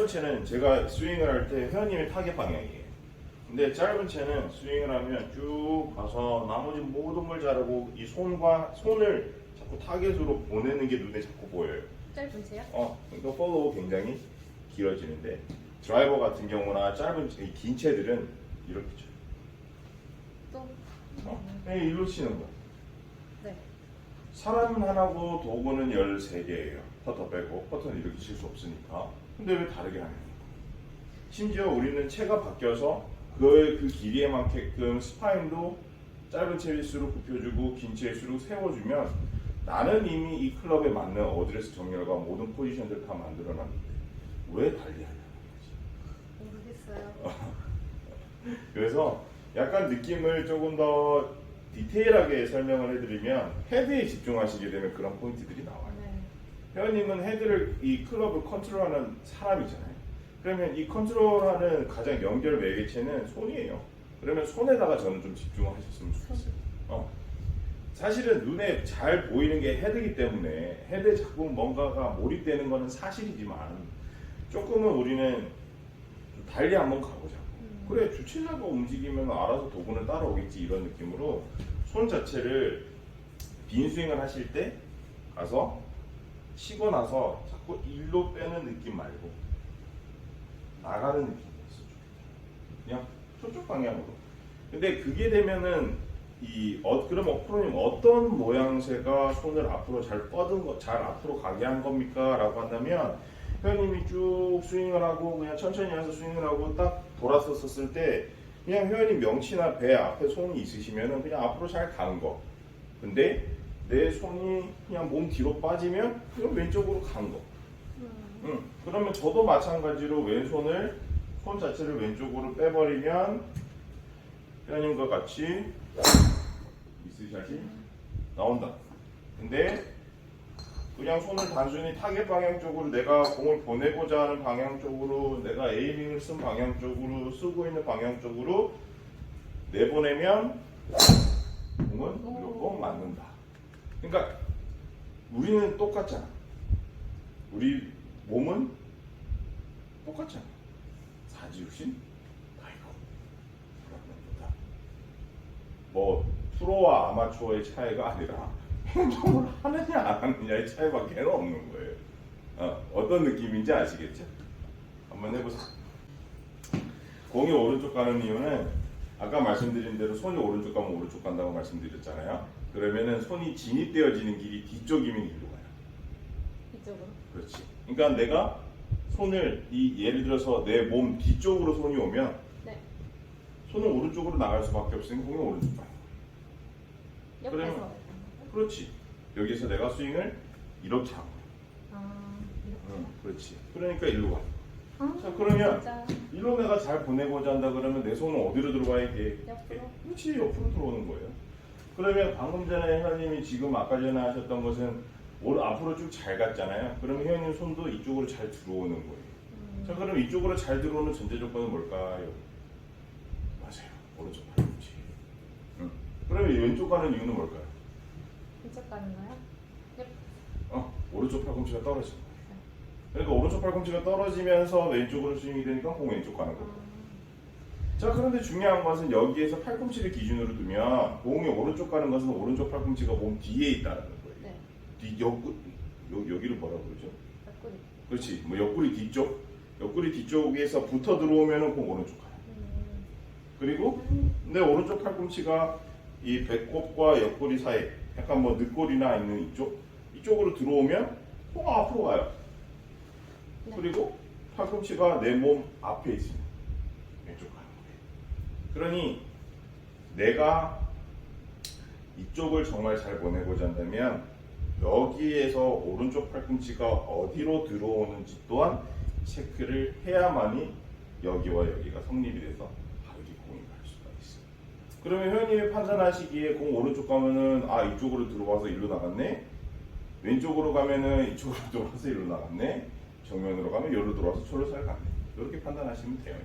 짧은 채는 제가 스윙을 할 때 회원님의 타겟 방향이에요. 근데 짧은 채는 스윙을 하면 쭉 가서 나머지 모든 걸 잘하고 이 손과 손을 자꾸 타겟으로 보내는 게 눈에 자꾸 보여요. 짧은 채요? 어, 그러니까 팔로우 굉장히 길어지는데 드라이버 같은 경우나 짧은 채, 이긴 채들은 이렇게 쳐요. 또? 어, 그냥 일로 치는 거야. 네. 사람 하나고 도구는 13개예요. 퍼터 빼고 퍼터는 이렇게 칠 수 없으니까. 근데 왜 다르게 하냐고. 심지어 우리는 채가 바뀌어서 그, 그 길이에 맞게끔 스파인도 짧은 채일수록 굽혀주고 긴 채일수록 세워주면 나는 이미 이 클럽에 맞는 어드레스 정렬과 모든 포지션들 다 만들어놨는데 왜 달리 하냐는 거지. 모르겠어요. 그래서 약간 느낌을 조금 더 디테일하게 설명을 해드리면 헤드에 집중하시게 되면 그런 포인트들이 나와요. 네. 회원님은 헤드를 이 클럽을 컨트롤하는 사람이잖아요. 그러면 이 컨트롤하는 가장 연결 매개체는 손이에요. 그러면 손에다가 저는 좀 집중하셨으면 좋겠어요. 어. 사실은 눈에 잘 보이는 게 헤드이기 때문에 헤드에 자꾸 뭔가가 몰입되는 거는 사실이지만 조금은 우리는 좀 달리 한번 가보자. 음. 그래 주체자가 움직이면 알아서 도구는 따라오겠지 이런 느낌으로 손 자체를 빈 스윙을 하실 때 가서 치고 나서 자꾸 일로 빼는 느낌 말고 나가는 느낌이 있어 그냥 저쪽 방향으로 근데 그게 되면은 이 어, 그럼 프로님 어떤 모양새가 손을 앞으로 잘 뻗은 거, 잘 앞으로 가게 한 겁니까? 라고 한다면 회원님이 쭉 스윙을 하고 그냥 천천히 해서 스윙을 하고 딱 돌았었을 때 그냥 회원님 명치나 배 앞에 손이 있으시면은 그냥 앞으로 잘 가는 거. 근데 내 손이 그냥 몸 뒤로 빠지면 그냥 왼쪽으로 간 거. 음. 응. 그러면 저도 마찬가지로 왼손을 손 자체를 왼쪽으로 빼버리면 회원님과 같이 미스샷이 나온다. 근데 그냥 손을 단순히 타겟 방향 쪽으로 내가 공을 보내고자 하는 방향 쪽으로 내가 에이밍을 쓴 방향 쪽으로 쓰고 있는 방향 쪽으로 내보내면 공은 무조건 맞는다. 그러니까 우리는 똑같잖아. 우리 몸은 똑같잖아. 사지우신 아이고 그런 뭐 프로와 아마추어의 차이가 아니라 행동을 하느냐 안 하느냐의 차이밖에 없는 거예요. 어, 어떤 느낌인지 아시겠죠? 한번 해보세요. 공이 오른쪽 가는 이유는 아까 말씀드린 대로 손이 오른쪽 가면 오른쪽 간다고 말씀드렸잖아요. 그러면은 손이 진입되어지는 길이 뒤쪽이면 일로 가요. 이쪽으로. 그렇지. 그러니까 내가 손을 이 예를 들어서 내 몸 뒤쪽으로 손이 오면 네. 손은 오른쪽으로 나갈 수밖에 없으니까 공이 오른쪽 가요. 옆에서. 그러면- 그렇지. 여기서 내가 스윙을 이렇게 하고. 아. 응, 그렇지. 그러니까 일로 가. 아, 자, 그러면 진짜 일로 내가 잘 보내고자 한다 그러면 내 손은 어디로 들어가야 돼? 옆으로. 그렇지. 옆으로 들어오는 거예요. 그러면 방금 전에 회원님이 지금 아까 전에 하셨던 것은 올 앞으로 쭉 잘 갔잖아요. 그러면 회원님 손도 이쪽으로 잘 들어오는 거예요. 음. 자, 그럼 이쪽으로 잘 들어오는 전제 조건은 뭘까요? 맞아요. 오른쪽 팔꿈치. 응. 그러면 이 왼쪽 가는 이유는 뭘까요? 이쪽 가는가요? 옆. 어, 오른쪽 팔꿈치가 떨어지는 거예요. 그러니까 오른쪽 팔꿈치가 떨어지면서 왼쪽으로 스윙이 되니까 공 왼쪽 가는 거예요. 아, 자, 그런데 중요한 것은 여기에서 팔꿈치를 기준으로 두면 공이 오른쪽 가는 것은 오른쪽 팔꿈치가 몸 뒤에 있다는 거예요. 네. 뒤 옆구 여, 여기를 뭐라고 그러죠? 옆구리. 그렇지. 뭐 옆구리 뒤쪽. 옆구리 뒤쪽에서 붙어 들어오면은 공 오른쪽 가요. 음. 그리고 내 오른쪽 팔꿈치가 이 배꼽과 옆구리 사이 약간 뭐 늑골이나 있는 이쪽 이쪽으로 들어오면 공 앞으로 가요. 네. 그리고 팔꿈치가 내 몸 앞에 있으면 왼쪽 가는 거예요. 그러니 내가 이쪽을 정말 잘 보내고자 한다면 여기에서 오른쪽 팔꿈치가 어디로 들어오는지 또한 체크를 해야만이 여기와 여기가 성립이 돼서 바르게 공이 갈 수가 있어요. 그러면 회원님이 판단하시기에 공 오른쪽 가면은 아 이쪽으로 들어와서 일로 나갔네. 왼쪽으로 가면은 이쪽으로 들어와서 일로 나갔네. 정면으로 가면 여기로 들어와서 철로살 갔네. 이렇게 판단하시면 돼요.